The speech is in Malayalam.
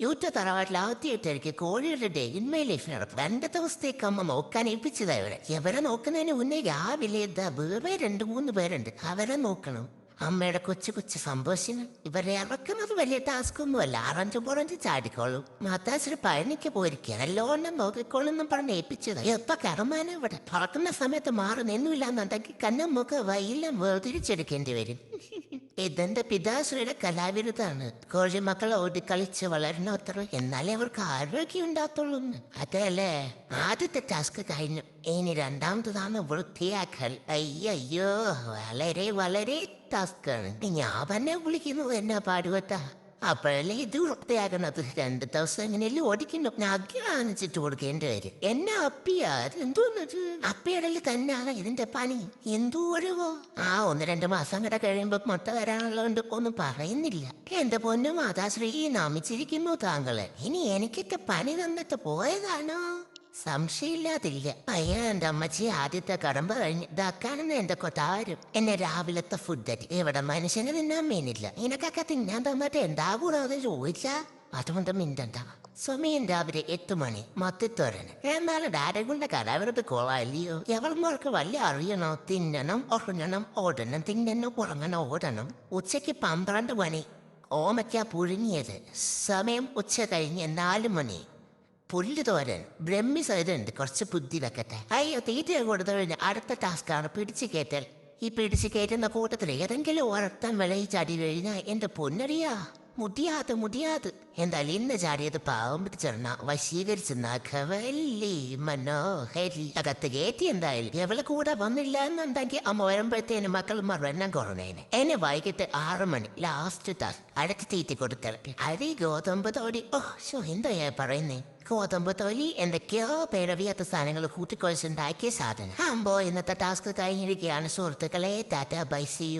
യൂറ്റ തറവാട്ടിൽ ആദ്യമായിട്ടായിരിക്കും കോഴികളുടെ ഡേ ലൈഫ് നടക്കും രണ്ടു ദിവസത്തേക്ക് അമ്മ നോക്കാൻ ഏൽപ്പിച്ചതാ ഇവരെ. ഇവരെ നോക്കുന്നതിന് മുന്നേ രാവിലെ ഇതാ വേറെ രണ്ട് മൂന്ന് പേരുണ്ട്. അവരെ നോക്കണം. അമ്മയുടെ കൊച്ചു കൊച്ചു സന്തോഷിന് ഇവരെ ഇറക്കുന്നത് വലിയ ടാസ്ക് ഒന്നുമല്ല. ആറഞ്ചും പുറഞ്ച് ചാടിക്കോളും. മാതാശ്രീ പഴനിക്ക് പോയിരിക്കുക നല്ലോണം നോക്കിക്കോളും എന്നും പറഞ്ഞ് ഏൽപ്പിച്ചത്. എപ്പ കറമാനം ഇവിടെ. പറക്കുന്ന സമയത്ത് മാറുന്നൊന്നുമില്ലാന്നുണ്ടെങ്കിൽ നിന്നില്ലാന്നുണ്ടെങ്കിൽ കണ്ണം മുഖ വൈലം വേർതിരിച്ചെടുക്കേണ്ടി വരും. ഇതെന്റെ പിതാശ്രീയുടെ കലാവിരുദ്ധാണ് കോഴിമക്കൾ ഓടിക്കളിച്ച് വളരണ അത്ര എന്നാലേ അവർക്ക് ആരോഗ്യം ഉണ്ടാകത്തുള്ളൂ അതല്ലേ? ആദ്യത്തെ ടാസ്ക് കഴിഞ്ഞു. ഇനി രണ്ടാമത്തതാണ് വൃത്തിയാക്കൽ. അയ്യോ വളരെ വളരെ ടാസ്ക് ആണ് ഞാൻ തന്നെ വിളിക്കുന്നത് എന്നാ പാടുവട്ടാ അപ്പോഴല്ലേ ഇത് വൃത്തിയാക്കണത്? രണ്ട് ദിവസം എങ്ങനെയല്ലേ ഓടിക്കുന്നു ഞാൻ കാണിച്ചിട്ട് കൊടുക്കേണ്ടി വരും എന്നെ അപ്പിയാ എന്തോന്നത്? അപ്പിയടൽ തന്നെയാണ് ഇതിന്റെ പണി. എന്തോ ഒഴിവോ ആ ഒന്ന് രണ്ട് മാസം കൂടെ കഴിയുമ്പോ മുട്ട വരാനുള്ളതുകൊണ്ട് ഒന്നും പറയുന്നില്ല. എന്റെ പൊന്നു മാതാശ്രീ നമിച്ചിരിക്കുന്നു താങ്കളെ. ഇനി എനിക്കൊക്കെ പണി തന്നിട്ട് പോയതാണോ? സംശയമില്ലാതില്ല പയ്യ എന്റെ അമ്മച്ചി ആദ്യത്തെ കടമ്പ കഴിഞ്ഞ് ഇതാക്കാണെന്ന് എന്റെ കൊത്താരും എന്നെ രാവിലത്തെ ഫുഡ് അരി ഇവിടെ മനുഷ്യനെ തിന്നാൻ മീനില്ല. നിനക്കൊക്കെ തിന്നാൻ തന്നിട്ട് എന്താ കൂടാതെ ചോദിച്ചാ? അതുകൊണ്ട് മിണ്ടണ്ട. സമയം രാവിലെ എട്ട് മണി. മത്തിത്തോരന്. എന്നാലും ഡാരകുണ്ട കലാവിറത്ത് കോളായില്ലയോ എവൾമാർക്ക് വലിയ അറിയണോ? തിന്നണം ഉറങ്ങണം ഓടണം തിന്നണം ഉറങ്ങണം ഓടണം. ഉച്ചയ്ക്ക് പന്ത്രണ്ട് മണി. ഓമയ്ക്ക പുഴുങ്ങിയത്. സമയം ഉച്ച കഴിഞ്ഞ് നാല് മണി. പുല്ല് തോരൻ ബ്രഹ്മി സൈതുണ്ട് കുറച്ച് ബുദ്ധി വെക്കട്ടെ. അയ്യോ തീറ്റ കൊടുത്തു കഴിഞ്ഞാൽ അടുത്ത ടാസ്ക്കാണ് പിടിച്ചു കയറ്റൽ. ഈ പിടിച്ചു കയറ്റുന്ന കൂട്ടത്തിൽ ഏതെങ്കിലും ഒരത്തം വിളയിച്ചടി ചാടി കഴിഞ്ഞാൽ എന്റെ പൊന്നറിയാ മുടിയാത് മുതിയാത് എന്തായാലും ഇന്ന് ചാടിയത് പാവം പിടിച്ചെണ്ണ. വശീകരിച്ച നഖവല്ലി മനോഹരി. അകത്ത് കയറ്റി എന്തായാലും എവളെ കൂടെ വന്നില്ല എന്നുണ്ടെങ്കിൽ അമ്മ വരുമ്പോഴത്തേന് മക്കൾ മറന്നം കുറഞ്ഞേനെ എന്നെ വൈകിട്ട് ആറ് മണി ലാസ്റ്റ് തസ് അടച്ച് തീറ്റി കൊടുത്തളപ്പി. അരി ഗോതമ്പ് തോടി ഓ ഷോ എന്തോയാ പറയുന്നേ? ഗോതമ്പ് തൊലി എന്തൊക്കെയോ പേരവിയാത്ത സാധനങ്ങൾ കൂട്ടിക്കൊഴിച്ചുണ്ടാക്കിയ സാധനം. അമ്പോ ഇന്നത്തെ ടാസ്ക് കഴിഞ്ഞിരിക്കുകയാണ്. സുഹൃത്തുക്കളെ ടാറ്റ ബൈ സി